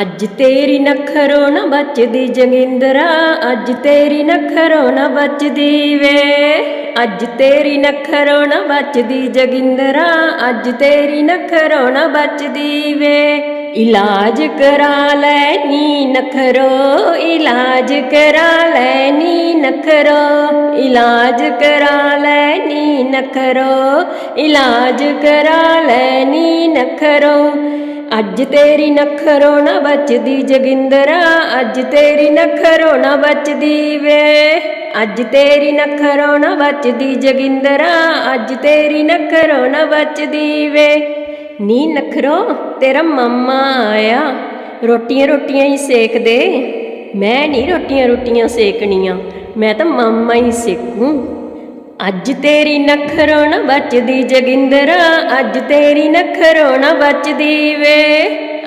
ਅੱਜ ਤੇਰੀ ਨਖਰੋ ਨਾ ਬਚਦੀ ਜਗਿੰਦਰਾ, ਅੱਜ ਤੇਰੀ ਨਖਰੋ ਨਾ ਬਚਦੀ ਵੇ। ਅੱਜ ਤੇਰੀ ਨਖਰੋ ਨਾ ਬਚਦੀ ਜਗਿੰਦਰਾ, ਅੱਜ ਤੇਰੀ ਨਖਰੋ ਨਾ ਬਚਦੀ ਵੇ। ਇਲਾਜ ਕਰਾ ਲੈ ਨੀ ਨਖਰੋ, ਇਲਾਜ ਕਰਾ ਲੈ ਨੀ ਨਖਰੋ, ਇਲਾਜ ਕਰਾ ਲੈ ਨੀ ਨਖਰੋ, ਇਲਾਜ ਕਰਾ ਲੈ ਨੀ ਨਖਰੋ। ਅੱਜ ਤੇਰੀ ਨਖਰੋ ਨਾ ਬਚਦੀ ਜਗਿੰਦਰਾ, ਅੱਜ ਤੇਰੀ ਨਖਰੋ ਨਾ ਬਚਦੀ ਵੇ। ਅੱਜ ਤੇਰੀ ਨਖਰੋ ਨਾ ਬਚਦੀ ਜਗਿੰਦਰਾ, ਅੱਜ ਤੇਰੀ ਨਖਰੋ ਨਾ ਬਚਦੀ ਵੇ। ਨੀ ਨਖਰੋ, ਤੇਰਾ ਮੰਮਾ ਆਇਆ। ਰੋਟੀਆਂ ਰੋਟੀਆਂ ਹੀ ਸੇਕ ਦੇ ਮੈਂ ਨਹੀਂ ਰੋਟੀਆਂ ਰੋਟੀਆਂ ਸੇਕਣੀਆਂ। ਮੈਂ ਤਾਂ ਮੰਮਾ ਹੀ ਸੇਕੂ। ਅੱਜ ਤੇਰੀ ਨਖਰੋ ਨਾ ਬਚਦੀ ਜਗਿੰਦਰਾ, ਅੱਜ ਤੇਰੀ ਨਖਰੋ ਨਾ ਬਚਦੀ ਵੇ।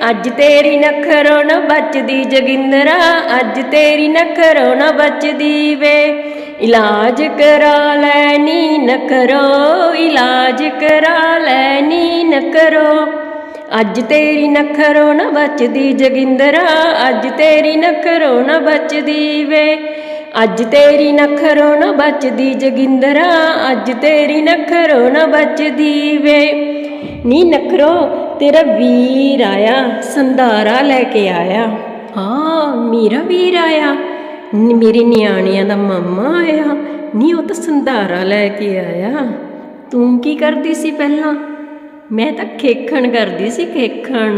ਅੱਜ ਤੇਰੀ ਨਖਰੋ ਨਾ ਬਚਦੀ ਜਗਿੰਦਰਾ, ਅੱਜ ਤੇਰੀ ਨਖਰੋ ਨਾ ਬਚਦੀ ਵੇ। ਇਲਾਜ ਕਰਾ ਲੈ ਨੀ ਨਖਰੋ, ਇਲਾਜ ਕਰਾ ਲੈ ਨੀ ਨਖਰੋ। ਅੱਜ ਤੇਰੀ ਨਖਰੋ ਨਾ ਬਚਦੀ ਜਗਿੰਦਰਾ, ਅੱਜ ਤੇਰੀ ਨਖਰੋ ਨਾ ਬਚਦੀ ਵੇ। ਅੱਜ ਤੇਰੀ ਨਖਰੋ ਨਾ ਬਚਦੀ ਜਗਿੰਦਰਾ, ਅੱਜ ਤੇਰੀ ਨਖਰੋ ਨਾ ਬਚਦੀ ਵੇ। ਨੀ ਨਖਰੋ, ਤੇਰਾ ਵੀਰ ਆਇਆ, ਸੰਧਾਰਾ ਲੈ ਕੇ ਆਇਆ। ਹਾਂ, ਮੇਰਾ ਵੀਰ ਆਇਆ। ਨੀ ਮੇਰੇ ਨਿਆਣਿਆਂ ਦਾ ਮਾਮਾ ਆਇਆ। ਨੀ ਉਹ ਤਾਂ ਸੰਧਾਰਾ ਲੈ ਕੇ ਆਇਆ। ਤੂੰ ਕੀ ਕਰਦੀ ਸੀ ਪਹਿਲਾਂ? ਮੈਂ ਤਾਂ ਖੇਖਣ ਕਰਦੀ ਸੀ, ਖੇਖਣ।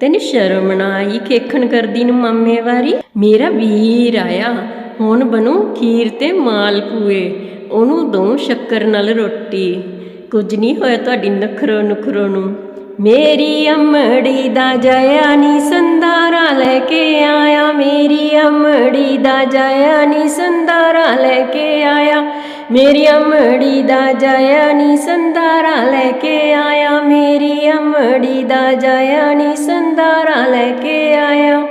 ਤੈਨੂੰ ਸ਼ਰਮ ਨਾ ਆਈ ਖੇਖਣ ਕਰਦੀ ਨੂੰ ਮਾਮੇ ਵਾਰੀ? ਮੇਰਾ ਵੀਰ ਆਇਆ, ਹੁਣ ਬਣੂ ਖੀਰ ਤੇ ਮਾਲ ਪੂਏ। ਉਹਨੂੰ ਦੋ ਸ਼ੱਕਰ ਨਾਲ ਰੋਟੀ। ਕੁਝ ਨਹੀਂ ਹੋਇਆ ਤੁਹਾਡੀ ਨਖਰੋ ਨਖਰੋ ਨੂੰ। ਮੇਰੀ ਅਮੜੀ ਦਾ ਜਾਇਆ ਨੀ ਸੰਦਾਰਾ ਲੈ ਕੇ ਆਇਆ। ਮੇਰੀ ਅਮੜੀ ਦਾ ਜਾਇਆ ਨੀ ਸੰਦਾਰਾ ਲੈ ਕੇ ਆਇਆ। ਮੇਰੀ ਅਮੜੀ ਦਾ ਜਇਆ ਨੀ ਸੰਦਾਰਾ ਲੈ ਕੇ ਆਇਆ। ਮੇਰੀ ਅਮੜੀ ਦਾ ਜਇਆ ਨੀ ਸੰਦਾਰਾ ਲੈ ਕੇ ਆਇਆ।